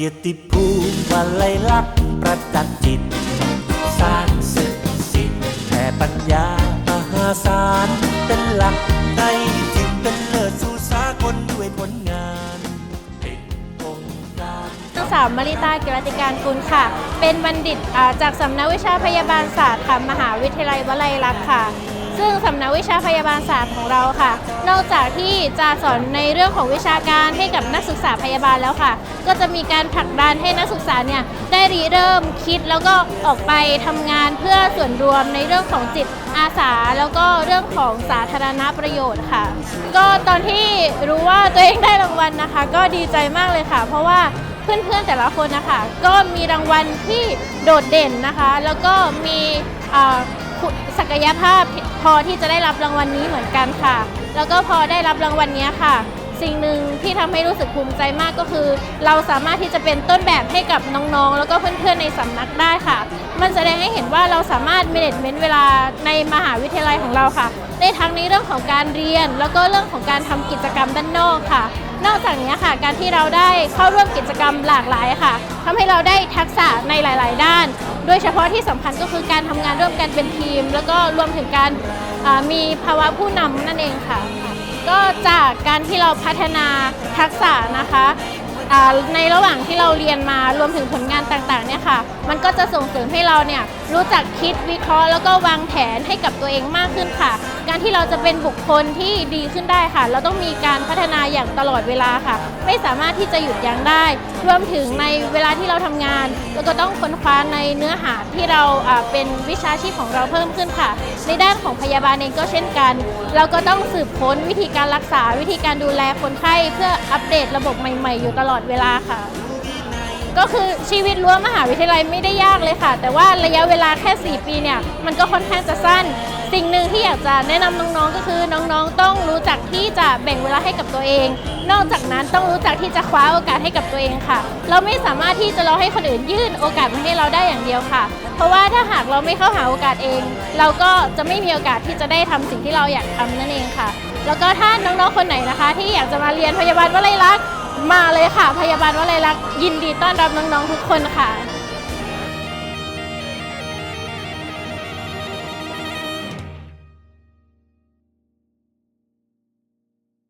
กียรติภูมิวลัยลักษณ์ประจักษ์จิต สร้างสึกสิทธิ์แผ่ปัญญามหาศาลเป็นหลักในจิตเป็นเลิศสู่สากลด้วยผลงานเป็นองค์การนางสาวมาริตากิรติการกุลค่ะ เป็นบัณฑิตอ่าจากสำนักวิชาพยาบาลศาสตร์ค่ะมหาวิทยาลัยวลัยลักษณ์ค่ะ ซึ่งสำนักวิชาพยาบาลศาสตร์ของเราค่ะ นอกจากที่จะสอนในเรื่องของวิชาการให้กับนักศึกษาพยาบาลแล้วค่ะ ก็จะมีการผลักดันให้นักศึกษาเนี่ยได้ริเริ่มคิดแล้วก็ออกไปทำงานเพื่อส่วนรวมในเรื่องของจิตอาสาแล้วก็เรื่องของสาธารณประโยชน์ค่ะ ก็ตอนที่รู้ว่าตัวเองได้รางวัลนะคะ ก็ดีใจมากเลยค่ะ เพราะว่าเพื่อนๆแต่ละคนนะคะ ก็มีรางวัลที่โดดเด่นนะคะ แล้วก็มีศักยภาพพอที่จะได้รับรางวัลนี้เหมือนกันค่ะ แล้วก็พอได้รับรางวัลนี้ค่ะ สิ่งหนึ่งที่ทำให้รู้สึกภูมิใจมากก็คือ เราสามารถที่จะเป็นต้นแบบให้กับน้องๆ แล้วก็เพื่อนๆในสำนักได้ค่ะ มันแสดงให้เห็นว่าเราสามารถ management เวลาในมหาวิทยาลัยของเราค่ะได้ทั้งในเรื่องของการเรียน แล้วก็เรื่องของการทำกิจกรรมด้านนอกค่ะ นอกจากนี้ค่ะ การที่เราได้เข้าร่วมกิจกรรมหลากหลายค่ะทำให้เราได้ทักษะในหลาย ๆ ด้าน โดยเฉพาะที่สำคัญก็คือการทำงานร่วมกันเป็นทีม แล้วก็รวมถึงการมีภาวะผู้นำนั่นเองค่ะ ก็จากการที่เราพัฒนาทักษะนะคะในระหว่างที่เราเรียนมารวมถึงผลงานต่างๆเนี่ยค่ะ มันก็จะส่งเสริมให้เราเนี่ยรู้จักคิดวิเคราะห์แล้วก็วางแผนให้กับตัวเองมากขึ้นค่ะ การที่เราจะเป็นบุคคลที่ดีขึ้นได้ค่ะ เราต้องมีการพัฒนาอย่างตลอดเวลาค่ะ ไม่สามารถที่จะหยุดยั้งได้ รวมถึงในเวลาที่เราทำงานเราก็ต้องค้นคว้าในเนื้อหาที่เราอ่าเป็นวิชาชีพของเราเพิ่มขึ้นค่ะ ในด้านของพยาบาลเองก็เช่นกัน เราก็ต้องสืบค้นวิธีการรักษาวิธีการดูแลคนไข้ เพื่ออัปเดตระบบใหม่ ๆ อยู่ตลอดเวลาค่ะก็คือชีวิตรั้วมหาวิทยาลัยไม่ได้ยากเลยค่ะ แต่ว่าระยะเวลาแค่ 4 ปีเนี่ย มันก็ค่อนข้างจะสั้น สิ่งหนึ่งที่อยากจะแนะนำน้องๆ ก็คือน้องๆ ต้องรู้จักที่จะแบ่งเวลาให้กับตัวเอง นอกจากนั้นต้องรู้จักที่จะคว้าโอกาสให้กับตัวเองค่ะ เราไม่สามารถที่จะรอให้คนอื่นยื่นโอกาสมาให้เราได้อย่างเดียวค่ะ เพราะว่าถ้าหากเราไม่เข้าหาโอกาสเอง เราก็จะไม่มีโอกาสที่จะได้ทำสิ่งที่เราอยากทำนั่นเองค่ะ แล้วก็ถ้าน้องๆ คนไหนนะคะ ที่อยากจะมาเรียนพยาบาลวลัยลักษณ์มาเลยค่ะ พยาบาลวลัยลักษณ์ยินดีต้อนรับน้องๆ ทุกคนค่ะ